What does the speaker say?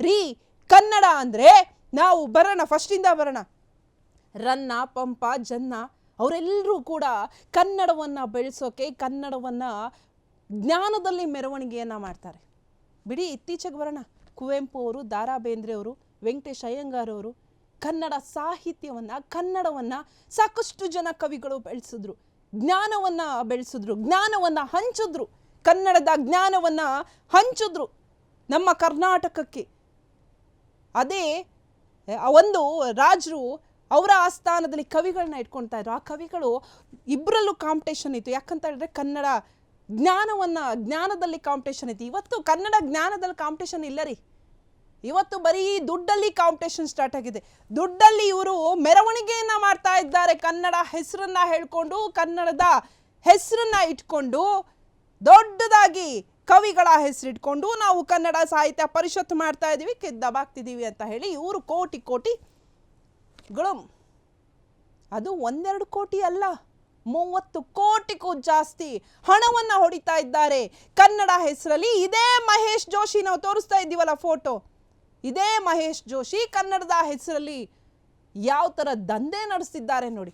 ರೀ ಕನ್ನಡ ಅಂದರೆ ನಾವು ಬರೋಣ, ಫಸ್ಟಿಂದ ಬರೋಣ. ರನ್ನ, ಪಂಪ, ಜನ್ನ ಅವರೆಲ್ಲರೂ ಕೂಡ ಕನ್ನಡವನ್ನು ಬೆಳೆಸೋಕೆ, ಕನ್ನಡವನ್ನು ಜ್ಞಾನದಲ್ಲಿ ಮೆರವಣಿಗೆಯನ್ನು ಮಾಡ್ತಾರೆ. ಬಿಡಿ, ಇತ್ತೀಚೆಗೆ ಬರೋಣ. ಕುವೆಂಪು ಅವರು ದಾರಾ ಬೇಂದ್ರೆ ಅವರು, ವೆಂಕಟೇಶ್ ಅಯ್ಯಂಗಾರ್ ಅವರು ಕನ್ನಡ ಸಾಹಿತ್ಯವನ್ನು, ಕನ್ನಡವನ್ನು ಸಾಕಷ್ಟು ಜನ ಕವಿಗಳು ಬೆಳೆಸಿದ್ರು. ಜ್ಞಾನವನ್ನು ಬೆಳೆಸಿದ್ರು, ಜ್ಞಾನವನ್ನು ಹಂಚಿದ್ರು. ಕನ್ನಡದ ಜ್ಞಾನವನ್ನು ಹಂಚಿದ್ರು ನಮ್ಮ ಕರ್ನಾಟಕಕ್ಕೆ. ಅದೇ ಒಂದು ರಾಜರು ಅವರ ಆಸ್ಥಾನದಲ್ಲಿ ಕವಿಗಳನ್ನ ಇಟ್ಕೊಳ್ತಾ ಇದ್ರು. ಆ ಕವಿಗಳು ಇಬ್ಬರಲ್ಲೂ ಕಾಂಪಿಟೇಷನ್ ಇತ್ತು. ಯಾಕಂತ ಹೇಳಿದ್ರೆ ಕನ್ನಡ ಜ್ಞಾನವನ್ನು, ಜ್ಞಾನದಲ್ಲಿ ಕಾಂಪಿಟೇಷನ್ ಇತ್ತು. ಇವತ್ತು ಕನ್ನಡ ಜ್ಞಾನದಲ್ಲಿ ಕಾಂಪಿಟೇಷನ್ ಇಲ್ಲ ರೀ. ಇವತ್ತು ಬರೀ ದುಡ್ಡಲ್ಲಿ ಕಾಂಪಿಟೇಷನ್ ಸ್ಟಾರ್ಟ್ ಆಗಿದೆ. ದುಡ್ಡಲ್ಲಿ ಇವರು ಮೆರವಣಿಗೆಯನ್ನು ಮಾಡ್ತಾ ಇದ್ದಾರೆ. ಕನ್ನಡ ಹೆಸರನ್ನ ಹೇಳ್ಕೊಂಡು, ಕನ್ನಡದ ಹೆಸರನ್ನ ಇಟ್ಕೊಂಡು ದೊಡ್ಡದಾಗಿ ಕವಿಗಳ ಹೆಸರಿಟ್ಕೊಂಡು ನಾವು ಕನ್ನಡ ಸಾಹಿತ್ಯ ಪರಿಷತ್ ಮಾಡ್ತಾ ಇದ್ದೀವಿ ದಬಾಕ್ತಿದ್ದೀವಿ ಅಂತ ಹೇಳಿ ಇವರು ಕೋಟಿ ಕೋಟಿ ಗಳು. ಅದು ಒಂದೆರಡು ಕೋಟಿ ಅಲ್ಲ, ಮೂವತ್ತು ಕೋಟಿಗೂ ಜಾಸ್ತಿ ಹಣವನ್ನು ಹೊಡಿತಾ ಇದ್ದಾರೆ. ಕನ್ನಡ ಹೆಸರಲ್ಲಿ ಇದೇ ಮಹೇಶ್ ಜೋಶಿ ನಾವು ತೋರಿಸ್ತಾ ಇದ್ದೀವಲ್ಲ ಫೋಟೋ. ಇದೇ ಮಹೇಶ್ ಜೋಶಿ ಕನ್ನಡದ ಹೆಸರಲ್ಲಿ ಯಾವ ಥರ ದಂಧೆ ನಡೆಸ್ತಿದ್ದಾರೆ ನೋಡಿ.